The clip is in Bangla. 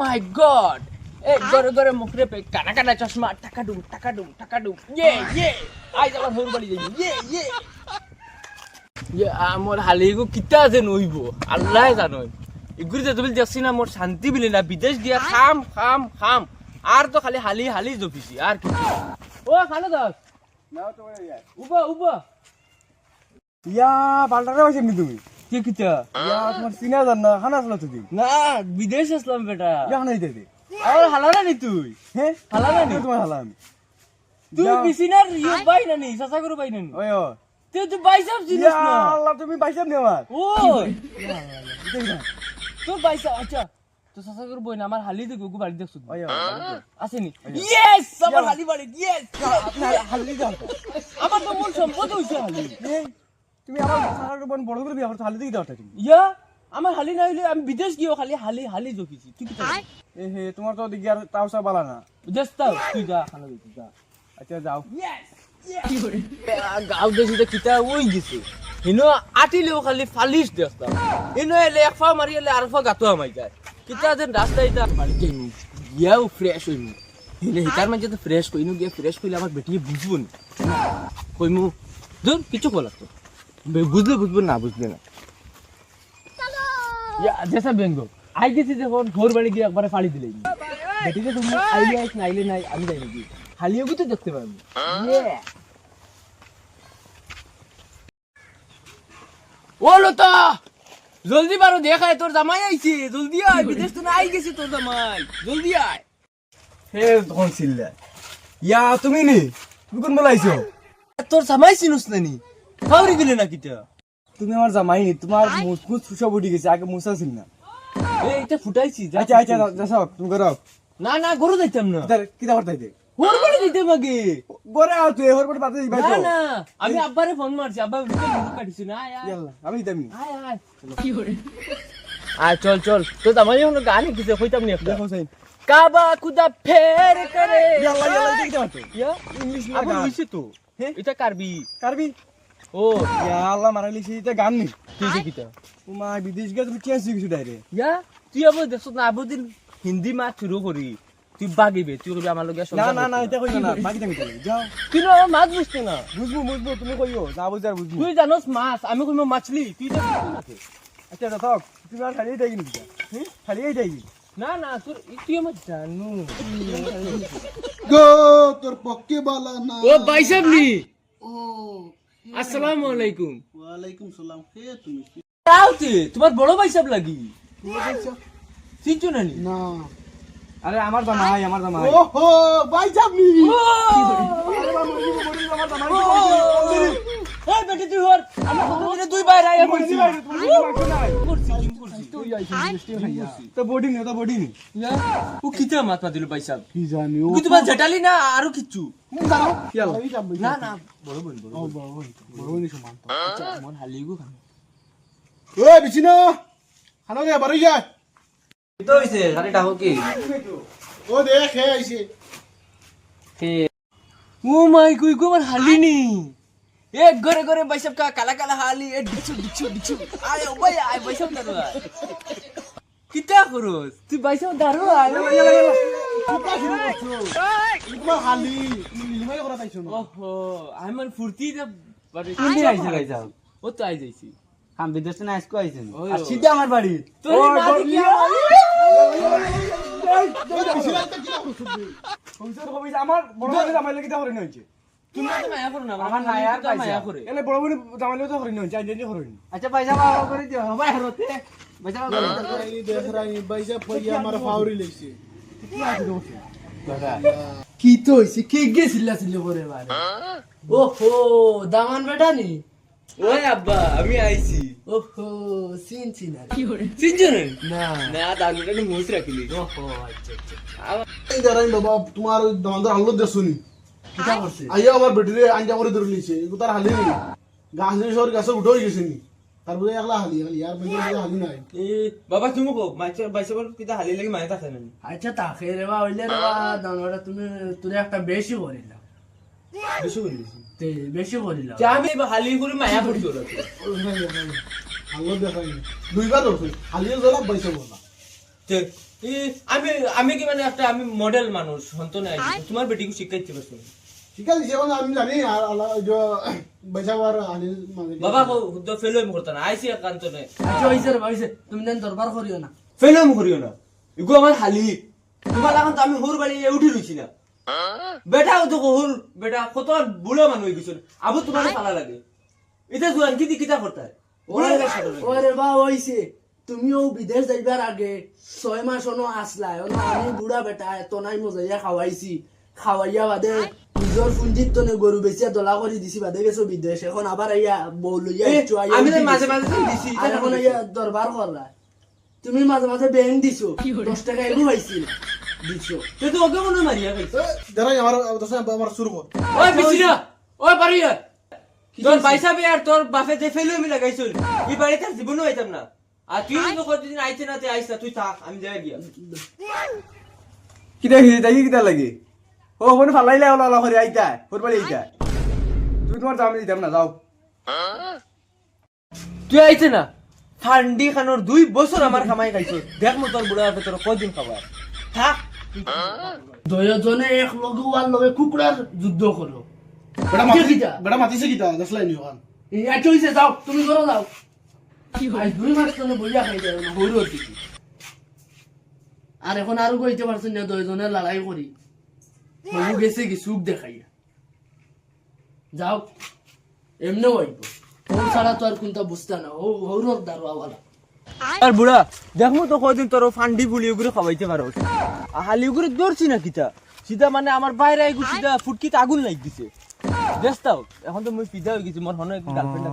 মাই গড এ গরে গরে মুখরে পে কানা কানা চশমা টাকা ডুম টাকা ডুম টাকা ডুম ইয়ে। ইয়ে আই যাবার হর বাড়ি যাই। ইয়ে ইয়ে। ইয়ে আমার হালিগো কিতা যে নইব আল্লাহ জানো। এগুলি যে তুমি দেখছি না মোর শান্তি বিলি না বিদেশ গিয়া খাম খাম খাম। আর তো খালি হালি হালি জপিছি আর কি ও খালো দাস উবা উবা। ইয়া পাল্টাতে পারছি নি তুমি? কি কিতা? ইয়া তোমার চিনা জান না খানা আসলো তুমি না বিদেশ আসলাম বেটা। ইয়া খানা দিতে দে। আর হালানা নি তুই? হ্যাঁ হালানা নি তোমার হালা আমি। তুই। বিসিনার ইউ বাই না নি সাসা করে বাই না নি ওই ও। তুই তো বাইসাপ জিনিস ইয়া না। আল্লাহ তুমি পাইছাম নি আমার। ও। তোর বাইসা আচ্ছা তো সাসা করে বই না আমার হালি তো গুগু বাড়ি দেখছ। ওই ও আসেনি। ইয়েস আমার হালি বাড়ি ইয়েস আপনার হালি দাও। আমার তো মূল সম্পদ হইছে হালি। তুমি আমার সারা বোন বড় করে বিয়া হালি দিকে দাও তুমি ইয়া? আমার হালি না হইলে আমি বিদেশ গিয়েও খালি হালি হালি জকিছি। তুই কি এ হে তোমার তো দিকে আর তাও সব বালা না। বিদেশ তাও। তুই যা খানা দিতে যা। আচ্ছা যাও। গাঁও কিতা ওই গেছে। হিনো আটিলেও খালি ফালিশ দেখতাম হিনো এলে এক ফা মারি এলে আর ফা গাতো আমাই যায়। কিতা যেন রাস্তা এটা বাড়ি যাইমু গিয়াও ফ্রেশ হইমু হিনে হিতার মাঝে তো ফ্রেশ কইনু গিয়া ফ্রেশ কইলে আমার বেটিয়ে বুঝব না। কইমু ধর কিছু কলা তো। বুঝলে বুঝব না বুঝলে না। জেসা বেঙ্গো আই গেছি যখন ভোর বাড়ি গিয়ে একবারে ফাড়ি দিলে বেটিতে তুমি আইলে আইস না আইলে নাই আমি যাই নাকি খালিও তো দেখতে পারব ও লতা জলদি বারো দেখায় তোর জামাই আইছে জলদি আয় বিদেশ তো আই গেছে তোর জামাই। জলদি আয়। হে তখন ছিল্লা ইয়া তুমি নি? তুমি কোন বেলা আইছো? তোর জামাই চিনুস না নি খাওয়ারি গেলে না কিটা তুমি আমার জামাই নি তোমার মুসকুস সব উঠে গেছে আগে মুসা ছিল না। এই এটা ফুটাইছি আচ্ছা আচ্ছা যাও তুমি করো না না গরু না। কিতা করতে দে হোর বাড়ি দিতাম আগে। বরে আও তুই এহর পরে বাতে দিবা না না আমি আব্বারে ফোন মারছি আব্বা ভিডিও কাটিছি না আয় আয়। ইয়াল্লা আমি দিতাম নি। আয় আয়। আয় চল চল। তো জামাই এখন গান কিছু কইতাম নি দেখো সাইন। কাবা খুদা ফের করে। ইয়াল্লা ইয়াল্লা ইয়া? ইংলিশ না আবার হইছে তো। হ্যাঁ? এটা কারবি। কারবি? ও ইয়াল্লা মারাইলি এটা গান নি। যে কিটা তোমা বিদেশ গিয়ে তুমি চেঞ্জ হয়ে গেছো ডাইরেক্ট ইয়া তুই আবার দেখছ না আবুদিন হিন্দি মাছ শুরু করি। তুই বাগিবে তুই কবি আমার লগে না না না এটা কইও না বাকি তুমি যাও। তুই না আমার মাছ বুঝতে না। বুঝব বুঝব তুমি কইও না বুঝার বুঝব। তুই জানোস মাছ আমি কইম মাছলি তুই তো না কে। আচ্ছা এটা থাক তুমি আর খালি এটাই কিনি হ্যাঁ? খালি কিনি না না তোর তুই আমার জানু। গো তোর পক্ষে বালা না। ও নি ও আসসালামু আলাইকুম ওয়ালাইকুম সালাম কে তুমি তাওতে তোমার বড় ভাই সাহেব লাগি চিনছো না নি না আরে আমার জামাই আমার জামাই ওহো ভাই যাবনি এই বেটি তুই হর আমরা কতদিনে দুই বাইরে আয়া করছি করছি করছি তো বডি নি তো বডি নি। ও কিতা মাত দিল ভাই সাহেব। কি জানি ও তুই তোমার জেঠালি না আরও কিচ্ছু? না না বড় বোন বড় ও বড় ভাই সমান তো মন হালিগু খান। ওই বিছিনা খানো রে বাড়ি যায় তো হইছে? খালি ডাকো কি? ও দেখ হে আইছে। ও মাই গুই গো আমার হালিনি। এক ঘরে ঘরে বাইসাব কা কালা কালা হালি এ ডিচু ডিচু ডিচু আয় ও ভাই আয় বাইসাব দারু কিতা করস তুই বাইসাব দারু আয় মানে আর ও। সিধা আমার বাড়ি আমার লাগি তো হরিণ আচ্ছা পয়সা করে দিও ভাই হরতে পয়সা আমার ফাউরি কি তো হইছে কে করে বারে ওহো দামান বেটা নি? ওই আব্বা আমি আইছি। ওহো সিন সিন চিনছো না না। না দাগুটা নি মুছ রাখিলি ওহো আচ্ছা আচ্ছা এই দাঁড়াই বাবা তোমার দামদার হালত দেখছনি কিটা করছে আইয়া আমার বেটিরে আঞ্জা করে ধরে এগো তার হালি নি গাছ দিয়ে সর গাছে উঠে গেছে নি। তারপরে একলা হালি হালি। আর বাইরে হালি নাই। এ বাবা তুমি কো মাইছে বাইছে বল কিটা হালি লাগি মাইতা থাকে না আচ্ছা তাকে রে বা হইলে রে বা দানোটা তুমি তুমি একটা বেশি করিলা বেশি করিস তে বেশি করিলা যে আমি হালি করে মায়া পড়ি তোর হালত দেখাই দুইবার ধরছে হালিয়ে জ্বলা বাইসে বলা তে ই, আমি আমি কি মানে একটা আমি মডেল মানুষ হন্ত নাই। তোমার বেটিকে শিখাইতে পারছ। আমি জানি আর আল্লাহ যে বাবা না একান্ত তুমি দেন দরবার করিও না। করিও না। এগু আমার হালি। তোমার এখন তো আমি হুর বাড়ি উঠি রইছি না। বেটা তো হুর বেটা কত বুড়ো মানুষ গেছিল আবু তোমার ভালো লাগে। এটা জোয়ান কি কিতা করতে ওরে বা হইছে। তুমিও বিদেশ যাইবার আগে ছয় মাস অনো আসলাই অনো আমি বুড়া বেটা এত নাই মজাইয়া খাওয়াইছি খাওয়াইয়া বাদে নিজর পুঞ্জিত তনে গরু বেচিয়া দলা করে দিছি বাদে গেছো বিদেশ। এখন আবার আইয়া বউ লইয়া আমি মাঝে মাঝে দিছি, এখন আইয়া দরবার করলা তুমি মাঝে মাঝে ব্যাংক দিছো দশ টাকা এগু পাইছিল দিছো। তুই তো ওকে মনে মারিয়া খাইছ যারা আমার দশ আমার শুরু কর ওই বিচিরা ওই পারিয়া তোর পয়সা বে আর তোর বাপে যে ফেলো আমি লাগাইছিল এই বাড়িতে জীবনও আইতাম না। আর তুই তো কতদিন আইতে না তুই আইস তুই থাক আমি যাই গিয়া। কিতা হিরে তাই কিতা লাগে। ও ওখানে ফালাইলে ওলা ওলা করে আইতা হুর বাড়ি আইতা। তুমি তোমার দাম দিতাম না যাও। তুই আইতে না? ঠান্ডি খানোর দুই বছর আমার কামাই খাইছো। দেখ মো তোর বুড়া তোর কদিন খাবার থাক। দুজনে এক লগে ওয়ার লগে কুকুরার যুদ্ধ করল বেটা কিতা মাতি বেটা মাতিছে আচ্ছা হইছে যাও তুমি করো যাও। আজ দুই মাস তনে বইয়া খাই যাবে আর এখন আরও কইতে পারছেন না দুইজনে লড়াই করি। হবু গেছে কি সুখ দেখাইয়া। যাও এমনি হইব ওর ছাড়া তো আর কোনটা বুঝতে না ও হৌরর দারোয়াওয়ালা আর বুড়া দেখ তো কদিন তোর ফান্ডি বুলি ওগুলো খাওয়াইতে পারো হালি ওগুলো দৌড়ছি না কিতা? সিধা মানে আমার বাইরে আইগু সিধা ফুটকিতে আগুন লাগ দিছে। দেখতাও এখন তো মুই পিজা হয়ে গেছি মোর হন গার্লফ্রেন্ড